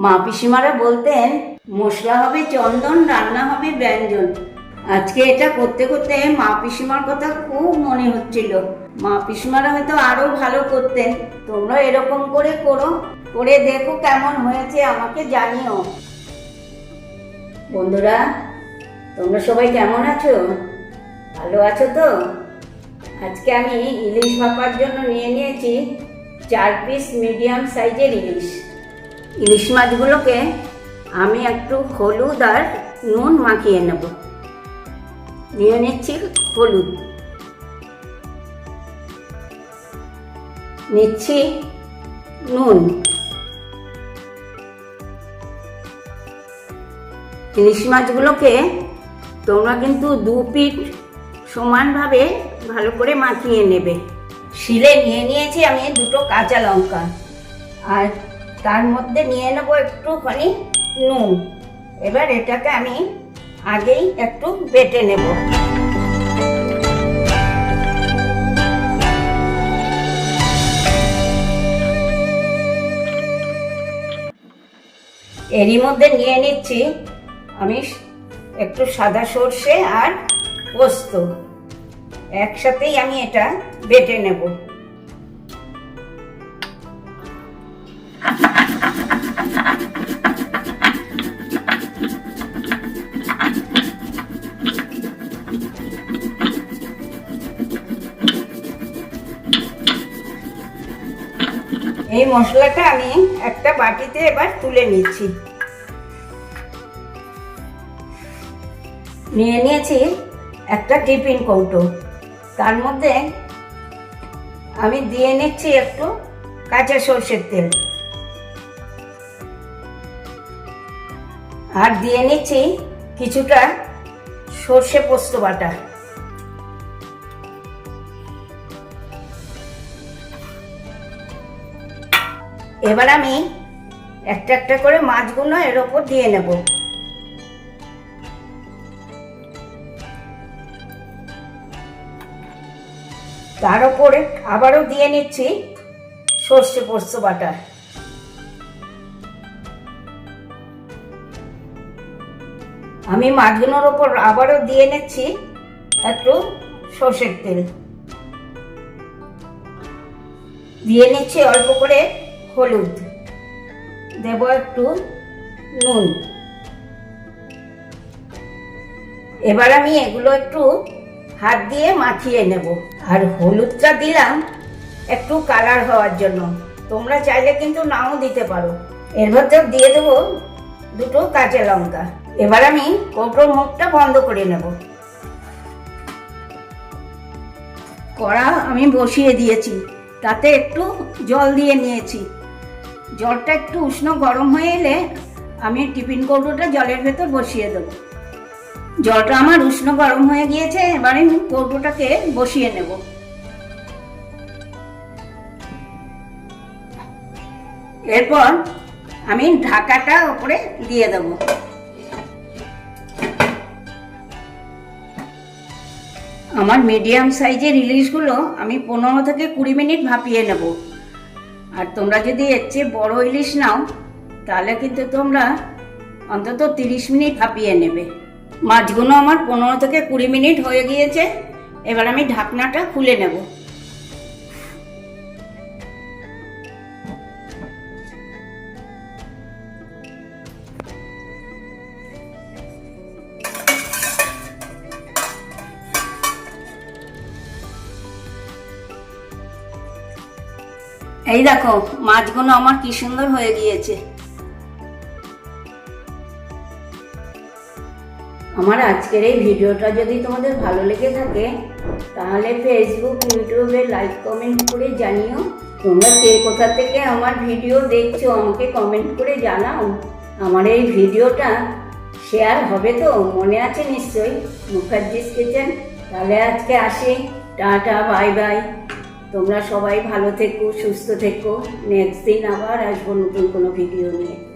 মা পিসিমারা বলতেন, মশলা হবে চন্দন, রান্না হবে ব্যঞ্জন। আজকে এটা করতে করতে মা পিসিমার কথা খুব মনে হচ্ছিল। মা পিসিমারা হয়তো আরও ভালো করতেন। তোমরা এরকম করে করো, করে দেখো কেমন হয়েছে, আমাকে জানিও। বন্ধুরা, তোমরা সবাই কেমন আছো? ভালো আছো তো? আজকে আমি ইলিশ ভাপার জন্য নিয়ে নিয়েছি চার পিস মিডিয়াম সাইজের ইলিশ। ইলিশ মাছগুলোকে আমি একটু হলুদ আর নুন মাখিয়ে নেব। নিয়ে নিচ্ছি হলুদ। নিচ্ছি নুন। ইলিশ মাছগুলোকে তোমরা কিন্তু দু পিঠ সমানভাবে ভালো করে মাখিয়ে নেবে। শিলে নিয়ে নিয়েছি আমি দুটো কাঁচা লঙ্কা। আর তার মধ্যে নিয়ে নেব একটুখানি নুন। এবার এটাকে আমি আগেই একটু বেটে নেব। এরই মধ্যে নিয়ে নিচ্ছি আমি একটু সাদা সর্ষে আর পোস্ত। একসাথেই আমি এটা বেটে নেব। এই মশলাটা আমি একটা বাটিতে এবার তুলে নিচ্ছি। নিয়ে নিয়েছি একটা টিফিন কৌটো। তার মধ্যে আমি দিয়ে নিচ্ছি একটু কাঁচা সর্ষের তেল। আর দিয়ে নিচ্ছি কিছুটা সর্ষে পোস্ত বাটা। এবার আমি একটা একটা করে মাছগুলো এর ওপর দিয়ে নেব। তার উপরে আবারও দিয়ে নিচ্ছি সর্ষে পোস্ত বাটা। আমি মাছগুলোর ওপর আবারও দিয়ে নিচ্ছি একটু সর্ষের তেল। দিয়ে নিচ্ছি অল্প করে হলুদ। দেব একটু নুন। এবার আমি এগুলো একটু হাত দিয়ে মাখিয়ে নেব। আর হলুদটা দিলাম একটু কালার হওয়ার জন্য। তোমরা চাইলে কিন্তু নাও দিতে পারো। এর ভেতর দিয়ে দেবো দুটো কাঁচা লঙ্কা। এবার আমি কৌটোর মুখটা বন্ধ করে নেব। কড়া আমি বসিয়ে দিয়েছি, তাতে একটু জল দিয়ে নিয়েছি। জলটা একটু উষ্ণ গরম হয়ে এলে আমি টিফিন কৌটোটা জলের ভেতর বসিয়ে দেবো। জলটা আমার উষ্ণ গরম হয়ে গিয়েছে, এবারে আমি কৌটোটাকে বসিয়ে নেব। এরপর আমি ঢাকাটা ওপরে দিয়ে দেব। আমার মিডিয়াম সাইজের ইলিশগুলো আমি পনেরো থেকে কুড়ি মিনিট ভাপিয়ে নেব। আর তোমরা যদি এর চেয়ে বড়ো ইলিশ নাও, তাহলে কিন্তু তোমরা অন্তত তিরিশ মিনিট ভাপিয়ে নেবে। মাছগুলো আমার পনেরো থেকে কুড়ি মিনিট হয়ে গিয়েছে, এবার আমি ঢাকনাটা খুলে নেব। এই দেখো, মাছগুলো আমার কি সুন্দর হয়ে গিয়েছে। আমার আজকের এই ভিডিওটা যদি তোমাদের ভালো লেগে থাকে, তাহলে ফেসবুক ইউটিউবে লাইক কমেন্ট করে জানিও। তোমরা কে কোথা থেকে আমার ভিডিও দেখছ, আমাকে কমেন্ট করে জানাও। আমার এই ভিডিওটা শেয়ার হবে তো? মনে আছে নিশ্চয়ই? মুখার্জিস কিচেন তাহলে আজকে আসি। টাটা বাই বাই তোমরা সবাই ভালো থেকো সুস্থ থেকো। নেক্সট দিন আবার আসব নতুন কোনো ভিডিও নিয়ে।